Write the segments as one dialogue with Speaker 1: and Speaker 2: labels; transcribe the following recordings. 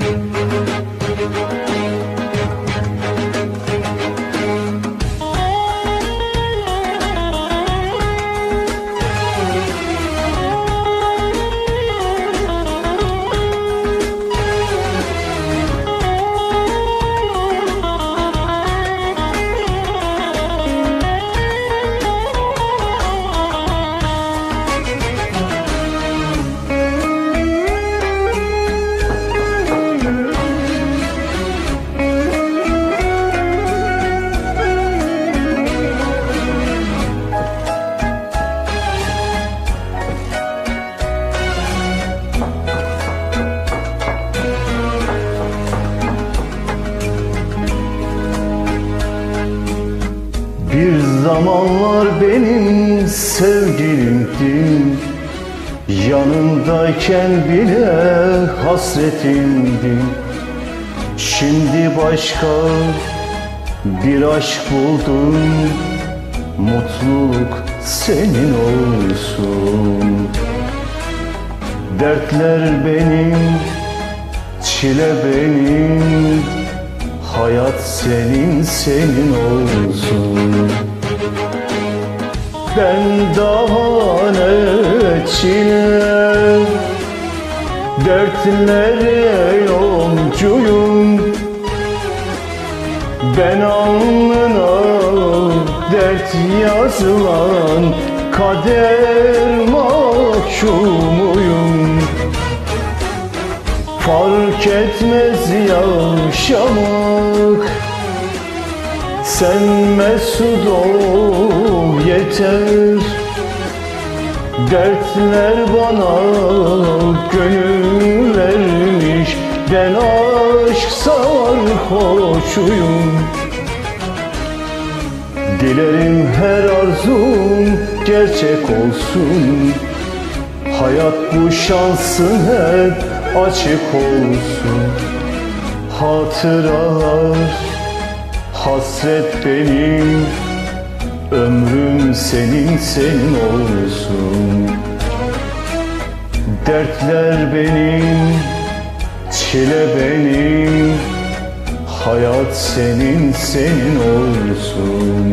Speaker 1: Thank you. Bir zamanlar benim sevgilimdin Yanımdayken bile hasretimdin Şimdi başka bir aşk buldum. Mutluluk senin olsun. Dertler benim, çile benim Hayat senin senin olsun. Ben daha ne çile Dertlere yolcuyum. Ben alnına dert yazılan Kader mahkumuyum Fark etmez yaşamak Sen mesut ol yeter. Dertler bana gönül vermiş. Ben aşk sarhoşuyum. Dilerim her arzum gerçek olsun. Hayat bu şansın hep açık olsun Hatıralar hasret benim Ömrüm senin senin olsun. Dertler benim Çile benim Hayat senin senin olsun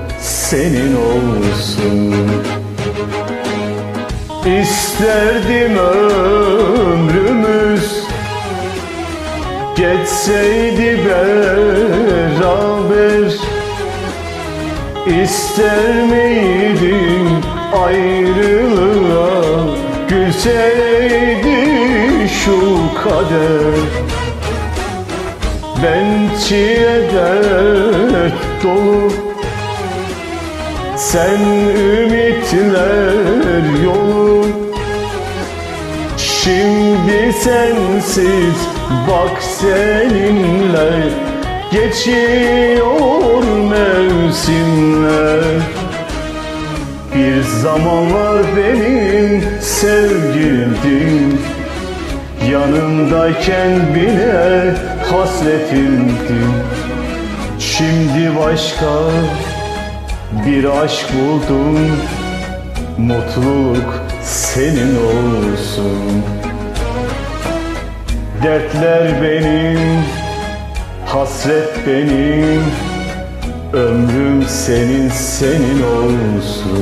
Speaker 1: senin olsun. İsterdim ömrümüz Geçseydi beraber. İster miydim ayrılığa Gülseydi şu kader? Ben çile dert dolu Sen ümitler yolu. Şimdi sensiz bak seninle. Geçiyor mevsimler. Bir zamanlar benim sevgilimdin Yanımdayken bile hasretimdin Şimdi başka bir aşk buldum. Mutluluk senin olsun. Dertler benim Hasret benim. Ömrüm senin senin olsun